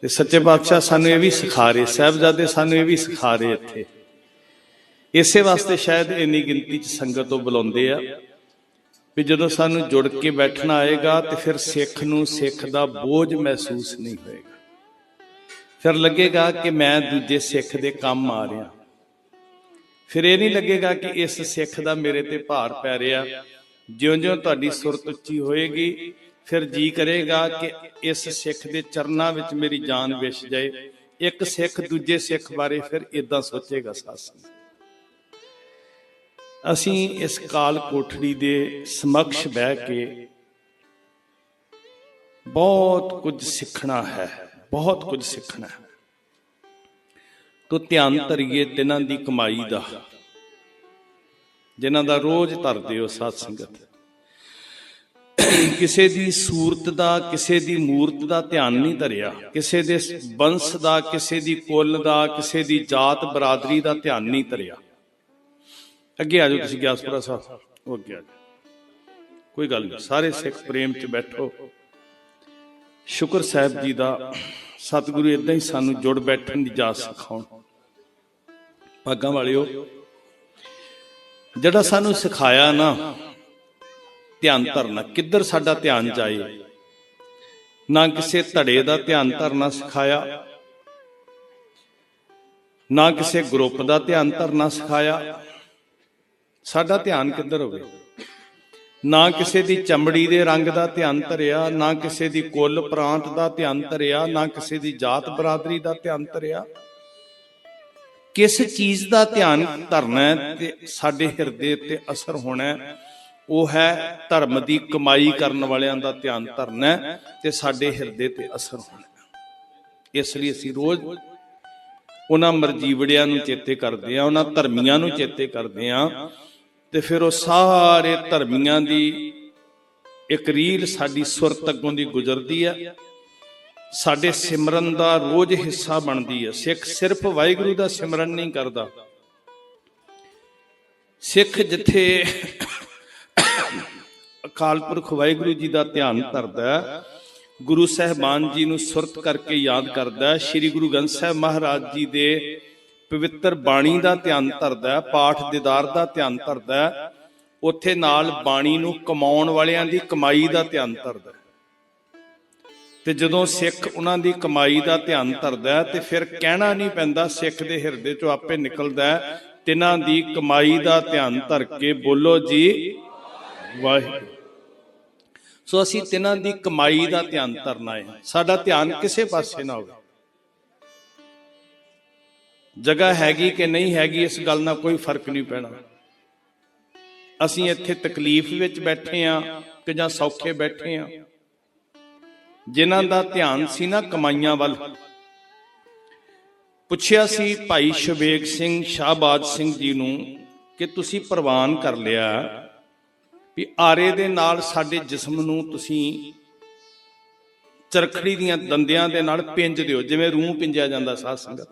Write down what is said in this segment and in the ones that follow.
ਤੇ ਸੱਚੇ ਪਾਤਸ਼ਾਹ ਸਾਨੂੰ ਇਹ ਵੀ ਸਿਖਾ ਰਹੇ, ਸਾਹਿਬਜ਼ਾਦੇ ਸਾਨੂੰ ਇਹ ਵੀ ਸਿਖਾ ਰਹੇ ਇੱਥੇ। ਇਸੇ ਵਾਸਤੇ ਸ਼ਾਇਦ ਇੰਨੀ ਗਿਣਤੀ ਚ ਸੰਗਤ ਤੋਂ ਬੁਲਾਉਂਦੇ ਆ ਵੀ ਜਦੋਂ ਸਾਨੂੰ ਜੁੜ ਕੇ ਬੈਠਣਾ ਆਏਗਾ ਤੇ ਫਿਰ ਸਿੱਖ ਨੂੰ ਸਿੱਖ ਦਾ ਬੋਝ ਮਹਿਸੂਸ ਨਹੀਂ ਹੋਏਗਾ। ਫਿਰ ਲੱਗੇਗਾ ਕਿ ਮੈਂ ਦੂਜੇ ਸਿੱਖ ਦੇ ਕੰਮ ਆ ਰਿਹਾ। ਫਿਰ ਇਹ ਨਹੀਂ ਲੱਗੇਗਾ ਕਿ ਇਸ ਸਿੱਖ ਦਾ ਮੇਰੇ ਤੇ ਭਾਰ ਪੈ ਰਿਹਾ। ਜਿਉਂ-ਜਿਉਂ ਤੁਹਾਡੀ ਸੁਰਤ ਉੱਚੀ ਹੋਏਗੀ ਫਿਰ ਜੀ ਕਰੇਗਾ ਕਿ ਇਸ ਸਿੱਖ ਦੇ ਚਰਨਾਂ ਵਿੱਚ ਮੇਰੀ ਜਾਨ ਵਿਛ ਜਾਏ। ਇੱਕ ਸਿੱਖ ਦੂਜੇ ਸਿੱਖ ਬਾਰੇ ਫਿਰ ਇਦਾਂ ਸੋਚੇਗਾ ਸਾਸਨ ਅਸੀਂ ਇਸ ਕਾਲ ਕੋਠੜੀ ਦੇ ਸਮਕਸ਼ ਬਹਿ ਕੇ ਬਹੁਤ ਕੁਝ ਸਿੱਖਣਾ ਹੈ, ਬਹੁਤ ਕੁਝ ਸਿੱਖਣਾ ਹੈ। ਤੋ ਧਿਆਨ ਧਰੀਏ ਤਿਨਾਂ ਦੀ ਕਮਾਈ ਦਾ, ਜਿਨ੍ਹਾਂ ਦਾ ਰੋਜ਼ ਧਰਦੇ ਹੋ ਸਾਧ ਸੰਗਤ। ਕਿਸੇ ਦੀ ਸੂਰਤ ਦਾ, ਕਿਸੇ ਦੀ ਮੂਰਤ ਦਾ ਧਿਆਨ ਨਹੀਂ ਧਰਿਆ। ਕਿਸੇ ਦੇ ਬੰਸ ਦਾ, ਕਿਸੇ ਦੀ ਕੁੱਲ ਦਾ, ਕਿਸੇ ਦੀ ਜਾਤ ਬਰਾਦਰੀ ਦਾ ਧਿਆਨ ਨਹੀਂ ਧਰਿਆ। ਅੱਗੇ ਆ ਜਾਓ ਤੁਸੀਂ, ਗਿਆਸਪੁਰਾ ਸਾਹਿਬ। ਉਹ ਅੱਗੇ ਆ ਜਾਓ। ਕੋਈ ਗੱਲ ਨਹੀਂ, ਸਾਰੇ ਸਿੱਖ ਪ੍ਰੇਮ 'ਚ ਬੈਠੋ। ਸ਼ੁਕਰ ਸਾਹਿਬ ਜੀ ਦਾ, ਸਤਿਗੁਰੂ ਇਦਾਂ ਹੀ ਸਾਨੂੰ ਜੁੜ ਬੈਠਣ ਦੀ ਜਾਚ ਸਿਖਾਉਣ। ਭਾਗਾਂ ਵਾਲਿਓ, ਜਿਹੜਾ ਸਾਨੂੰ ਸਿਖਾਇਆ ਨਾ ਧਿਆਨ ਧਰਨਾ। ਕਿੱਧਰ ਸਾਡਾ ਧਿਆਨ ਜਾਏ? ਨਾ ਕਿਸੇ ਧੜੇ ਦਾ ਧਿਆਨ ਧਰਨਾ ਸਿਖਾਇਆ। ਨਾ ਕਿਸੇ ਗਰੁੱਪ ਦਾ ਧਿਆਨ ਧਰਨਾ ਸਿਖਾਇਆ। ਸਾਡਾ ਧਿਆਨ ਕਿੱਧਰ ਹੋਵੇ? ਨਾ ਕਿਸੇ ਦੀ ਚਮੜੀ ਦੇ ਰੰਗ ਦਾ ਧਿਆਨ ਧਰਿਆ, ਨਾ ਕਿਸੇ ਦੀ ਕੁੱਲ ਪ੍ਰਾਂਤ ਦਾ ਧਿਆਨ ਧਰਿਆ, ਨਾ ਕਿਸੇ ਦੀ ਜਾਤ ਬਰਾਦਰੀ ਦਾ ਧਿਆਨ ਧਰਿਆ। ਕਿਸ ਚੀਜ਼ ਦਾ ਧਿਆਨ ਧਰਨਾ ਤੇ ਸਾਡੇ ਹਿਰਦੇ ਤੇ ਅਸਰ ਹੋਣਾ ਹੈ? ਉਹ ਹੈ ਧਰਮ ਦੀ ਕਮਾਈ ਕਰਨ ਵਾਲਿਆਂ ਦਾ ਧਿਆਨ ਧਰਨਾ ਹੈ ਤੇ ਸਾਡੇ ਹਿਰਦੇ ਤੇ ਅਸਰ ਹੋਣਾ ਇਸ ਲਈ ਅਸੀਂ ਰੋਜ਼ ਉਹਨਾਂ ਮਰਜੀਵੜਿਆਂ ਨੂੰ ਚੇਤੇ ਕਰਦੇ ਆ ਉਹਨਾਂ ਧਰਮੀਆਂ ਨੂੰ ਚੇਤੇ ਕਰਦੇ ਆ ਤੇ ਫਿਰ ਉਹ ਸਾਰੇ ਧਰਮੀਆਂ ਦੀ ਇੱਕ ਰੀਲ ਸਾਡੀ ਸੁਰਤ ਅੱਗੋਂ ਦੀ ਗੁਜ਼ਰਦੀ ਆ ਸਾਡੇ ਸਿਮਰਨ ਦਾ ਰੋਜ਼ ਹਿੱਸਾ ਬਣਦੀ ਹੈ। ਸਿੱਖ ਸਿਰਫ ਵਾਹਿਗੁਰੂ ਦਾ ਸਿਮਰਨ ਨਹੀਂ ਕਰਦਾ। ਸਿੱਖ ਜਿੱਥੇ ਅਕਾਲ ਪੁਰਖ ਵਾਹਿਗੁਰੂ ਜੀ ਦਾ ਧਿਆਨ ਧਰਦਾ ਗੁਰੂ ਸਹਿਬਾਨ ਜੀ ਨੂੰ ਸੁਰਤ ਕਰਕੇ ਯਾਦ ਕਰਦਾ ਸ੍ਰੀ ਗੁਰੂ ਗ੍ਰੰਥ ਸਾਹਿਬ ਮਹਾਰਾਜ ਜੀ ਦੇ ਪਵਿੱਤਰ ਬਾਣੀ ਦਾ ਧਿਆਨ ਧਰਦਾ ਪਾਠ ਦੀਦਾਰ ਦਾ ਧਿਆਨ ਧਰਦਾ ਉੱਥੇ ਨਾਲ ਬਾਣੀ ਨੂੰ ਕਮਾਉਣ ਵਾਲਿਆਂ ਦੀ ਕਮਾਈ ਦਾ ਧਿਆਨ ਧਰਦਾ ਤੇ ਜਦੋਂ ਸਿੱਖ ਉਹਨਾਂ ਦੀ ਕਮਾਈ ਦਾ ਧਿਆਨ ਧਰਦਾ ਤੇ ਫਿਰ ਕਹਿਣਾ ਨਹੀਂ ਪੈਂਦਾ ਸਿੱਖ ਦੇ ਹਿਰਦੇ ਚੋਂ ਆਪੇ ਨਿਕਲਦਾ ਹੈ। ਤਿਨਾਂ ਦੀ ਕਮਾਈ ਦਾ ਧਿਆਨ ਧਰ ਕੇ ਬੋਲੋ ਜੀ, ਵਾਹਿਗੁਰੂ। ਸੋ ਅਸੀਂ ਤਿਨਾਂ ਦੀ ਕਮਾਈ ਦਾ ਧਿਆਨ ਧਰਨਾ ਹੈ। ਸਾਡਾ ਧਿਆਨ ਕਿਸੇ ਪਾਸੇ ਨਾ ਹੋਵੇ। ਜਗ੍ਹਾ ਹੈਗੀ ਕਿ ਨਹੀਂ ਹੈਗੀ, ਇਸ ਗੱਲ ਨਾਲ ਕੋਈ ਫ਼ਰਕ ਨਹੀਂ ਪੈਣਾ। ਅਸੀਂ ਇੱਥੇ ਤਕਲੀਫ ਵਿੱਚ ਬੈਠੇ ਆ ਕਿ ਜਾਂ ਸੌਖੇ ਬੈਠੇ ਆ ਜਿਨ੍ਹਾਂ ਦਾ ਧਿਆਨ ਸੀ ਨਾ ਕਮਾਈਆਂ ਵੱਲ। ਪੁੱਛਿਆ ਸੀ ਭਾਈ ਸ਼ਵੇਗ ਸਿੰਘ ਸ਼ਾਹਬਾਦ ਸਿੰਘ ਜੀ ਨੂੰ ਕਿ ਤੁਸੀਂ ਪ੍ਰਵਾਨ ਕਰ ਲਿਆ। ਵੀ ਆਰੇ ਦੇ ਨਾਲ ਸਾਡੇ ਜਿਸਮ ਨੂੰ ਤੁਸੀਂ ਚਰਖੜੀ ਦੀਆਂ ਦੰਦਿਆਂ ਦੇ ਨਾਲ ਪਿੰਜ ਦਿਓ, ਜਿਵੇਂ ਰੂਹ ਪਿੰਜਿਆ ਜਾਂਦਾ ਸਾਧ ਸੰਗਤ।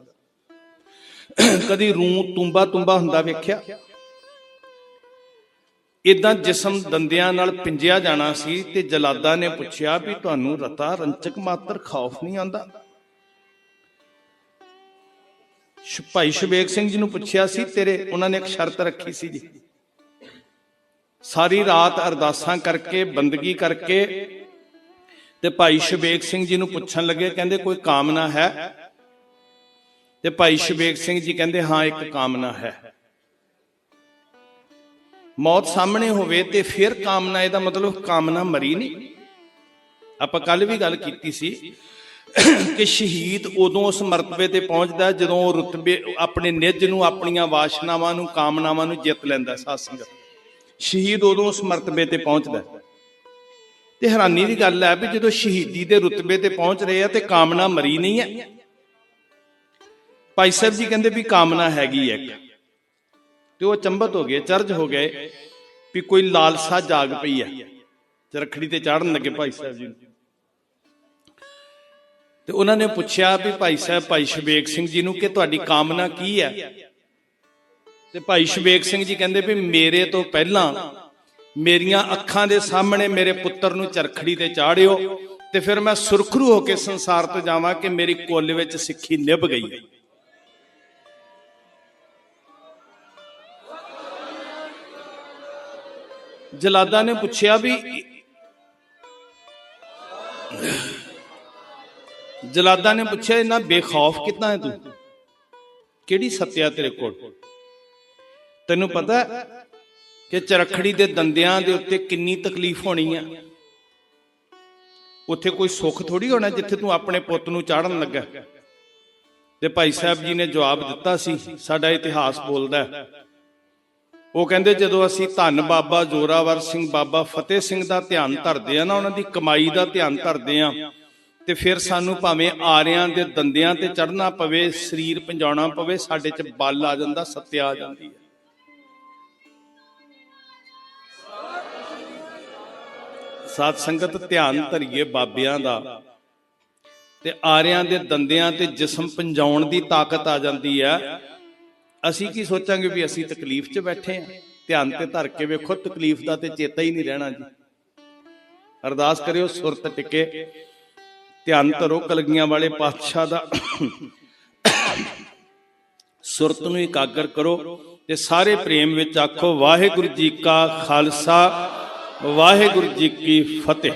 ਕਦੀ ਰੂਹ ਤੁੰਬਾ ਤੁੰਬਾ ਹੁੰਦਾ ਵੇਖਿਆ? ਇਦਾਂ ਜਿਸਮ ਦੰਦਿਆਂ ਨਾਲ ਪਿੰਜਿਆ ਜਾਣਾ ਸੀ ਤੇ ਜਲਾਦਾ ਨੇ ਪੁੱਛਿਆ ਵੀ ਤੁਹਾਨੂੰ ਰਤਾ ਰੰਚਕ ਮਾਤਰ ਖੌਫ ਨਹੀਂ ਆਉਂਦਾ? ਭਾਈ ਸ਼ਵੇਕ ਸਿੰਘ ਜੀ ਨੂੰ ਪੁੱਛਿਆ ਸੀ, ਤੇਰੇ ਉਹਨਾਂ ਨੇ ਇੱਕ ਸ਼ਰਤ ਰੱਖੀ ਸੀ ਜੀ। ਸਾਰੀ ਰਾਤ ਅਰਦਾਸਾਂ ਕਰਕੇ, ਬੰਦਗੀ ਕਰਕੇ। ਤੇ ਭਾਈ ਸ਼ਵੇਕ ਸਿੰਘ ਜੀ ਨੂੰ ਪੁੱਛਣ ਲੱਗੇ, ਕਹਿੰਦੇ ਕੋਈ ਕਾਮਨਾ ਹੈ? ਤੇ ਭਾਈ ਸ਼ਵੇਕ ਸਿੰਘ ਜੀ ਕਹਿੰਦੇ, ਹਾਂ, ਇੱਕ ਕਾਮਨਾ ਹੈ। ਮੌਤ ਸਾਹਮਣੇ ਹੋਵੇ ਤੇ ਫਿਰ ਕਾਮਨਾ, ਇਹਦਾ ਮਤਲਬ ਕਾਮਨਾ ਮਰੀ ਨਹੀਂ। ਆਪਾਂ ਕੱਲ ਵੀ ਗੱਲ ਕੀਤੀ ਸੀ ਕਿ ਸ਼ਹੀਦ ਉਦੋਂ ਉਸ ਮਰਤਬੇ ਤੇ ਪਹੁੰਚਦਾ ਜਦੋਂ ਉਹ ਰੁਤਬੇ, ਆਪਣੇ ਨਿੱਜ ਨੂੰ, ਆਪਣੀਆਂ ਵਾਸ਼ਨਾਵਾਂ ਨੂੰ, ਕਾਮਨਾਵਾਂ ਨੂੰ ਜਿੱਤ ਲੈਂਦਾ, ਸਾਧ ਸੰਗਤ। ਸ਼ਹੀਦ ਉਦੋਂ ਉਸ ਮਰਤਬੇ ਤੇ ਪਹੁੰਚਦਾ ਤੇ ਹੈਰਾਨੀ ਦੀ ਗੱਲ ਹੈ ਵੀ ਜਦੋਂ ਸ਼ਹੀਦੀ ਦੇ ਰੁਤਬੇ ਤੇ ਪਹੁੰਚ ਰਹੇ ਆ ਤੇ ਕਾਮਨਾ ਮਰੀ ਨਹੀਂ ਹੈ। ਭਾਈ ਸਾਹਿਬ ਜੀ ਕਹਿੰਦੇ ਵੀ ਕਾਮਨਾ ਹੈਗੀ ਹੈ ਇੱਕ। ਤੇ ਉਹ ਚੰਬਤ ਹੋ ਗਏ, ਚਰਜ ਹੋ ਗਏ ਵੀ ਕੋਈ ਲਾਲਸਾ ਜਾਗ ਪਈ ਹੈ। ਚਰਖੜੀ ਤੇ ਚਾੜਨ ਲੱਗੇ ਭਾਈ ਸਾਹਿਬ ਜੀ ਤੇ ਉਹਨਾਂ ਨੇ ਪੁੱਛਿਆ ਵੀ ਭਾਈ ਸਾਹਿਬ, ਭਾਈ ਸ਼ਵੇਕ ਸਿੰਘ ਜੀ ਨੂੰ ਕਿ ਤੁਹਾਡੀ ਕਾਮਨਾ ਕੀ ਹੈ? ਤੇ ਭਾਈ ਸ਼ਵੇਕ ਸਿੰਘ ਜੀ ਕਹਿੰਦੇ ਵੀ ਮੇਰੇ ਤੋਂ ਪਹਿਲਾਂ ਮੇਰੀਆਂ ਅੱਖਾਂ ਦੇ ਸਾਹਮਣੇ ਮੇਰੇ ਪੁੱਤਰ ਨੂੰ ਚਰਖੜੀ ਤੇ ਚਾੜਿਓ ਤੇ ਫਿਰ ਮੈਂ ਸੁਰਖਰੂ ਹੋ ਕੇ ਸੰਸਾਰ ਤੋਂ ਜਾਵਾਂ ਕਿ ਮੇਰੀ ਕੁੱਲ ਵਿੱਚ ਸਿੱਖੀ ਨਿਭ ਗਈ। ਹੈ ਜਲਾਦਾ ਨੇ ਪੁੱਛਿਆ ਵੀ ਜਲਾਦਾ ਨੇ ਪੁੱਛਿਆ ਇਹਨਾਂ ਬੇਖੌਫ ਕਿਦਾਂ ਹੈ ਤੂੰ? ਕਿਹੜੀ ਸੱਤਿਆ ਤੇਰੇ ਕੋਲ? ਤੈਨੂੰ ਪਤਾ ਕਿ ਚਰਖੜੀ ਦੇ ਦੰਦਿਆਂ ਦੇ ਉੱਤੇ ਕਿੰਨੀ ਤਕਲੀਫ ਹੋਣੀ ਆ? ਉੱਥੇ ਕੋਈ ਸੁੱਖ ਥੋੜੀ ਹੋਣਾ ਜਿੱਥੇ ਤੂੰ ਆਪਣੇ ਪੁੱਤ ਨੂੰ ਚਾੜਨ ਲੱਗਾ। ਤੇ ਭਾਈ ਸਾਹਿਬ ਜੀ ਨੇ ਜਵਾਬ ਦਿੱਤਾ ਸੀ, ਸਾਡਾ ਇਤਿਹਾਸ ਬੋਲਦਾ ਉਹ ਕਹਿੰਦੇ, ਜਦੋਂ ਅਸੀਂ ਧੰਨ ਬਾਬਾ ਜੋਰਾਵਰ ਸਿੰਘ, ਬਾਬਾ ਫਤਿਹ ਸਿੰਘ ਦਾ ਧਿਆਨ ਧਰਦੇ ਆ ਨਾ, ਉਹਨਾਂ ਦੀ ਕਮਾਈ ਦਾ ਧਿਆਨ ਧਰਦੇ ਆ, ਤੇ ਫਿਰ ਸਾਨੂੰ ਭਾਵੇਂ ਆਰਿਆਂ ਦੇ ਦੰਦਿਆਂ ਤੇ ਚੜਨਾ ਪਵੇ, ਸਰੀਰ ਪੰਜਾਉਣਾ ਪਵੇ, ਸਾਡੇ 'ਚ ਬਲ ਆ ਜਾਂਦਾ ਸੱਤਿਆ ਆ ਜਾਂਦੀ ਹੈ। ਸਾਧ ਸੰਗਤ ਧਿਆਨ ਧਰੀਏ ਬਾਬਿਆਂ ਦਾ। ਤੇ ਆਰਿਆਂ ਦੇ ਦੰਦਿਆਂ ਤੇ ਜਿਸਮ ਪੰਜਾਉਣ ਦੀ ਤਾਕਤ ਆ ਜਾਂਦੀ ਹੈ। ਅਸੀਂ ਕੀ ਸੋਚਾਂਗੇ ਵੀ ਅਸੀਂ ਤਕਲੀਫ 'ਚ ਬੈਠੇ ਆ ਧਿਆਨ ਤੇ ਧਰ ਕੇ ਵੇਖੋ, ਤਕਲੀਫ ਦਾ ਤੇ ਚੇਤਾ ਹੀ ਨਹੀਂ ਰਹਿਣਾ ਜੀ। ਅਰਦਾਸ ਕਰਿਓ, ਸੁਰਤ ਟਿਕੇ। ਧਿਆਨ ਧਰੋ, ਕਲਗੀਆਂ ਵਾਲੇ ਪਾਤਸ਼ਾਹ ਦਾ। ਸੁਰਤ ਨੂੰ ਇਕਾਗਰ ਕਰੋ ਤੇ ਸਾਰੇ ਪ੍ਰੇਮ ਵਿੱਚ ਆਖੋ, ਵਾਹਿਗੁਰੂ ਜੀ ਕਾ ਖਾਲਸਾ ਵਾਹਿਗੁਰੂ ਜੀ ਕੀ ਫਤਿਹ।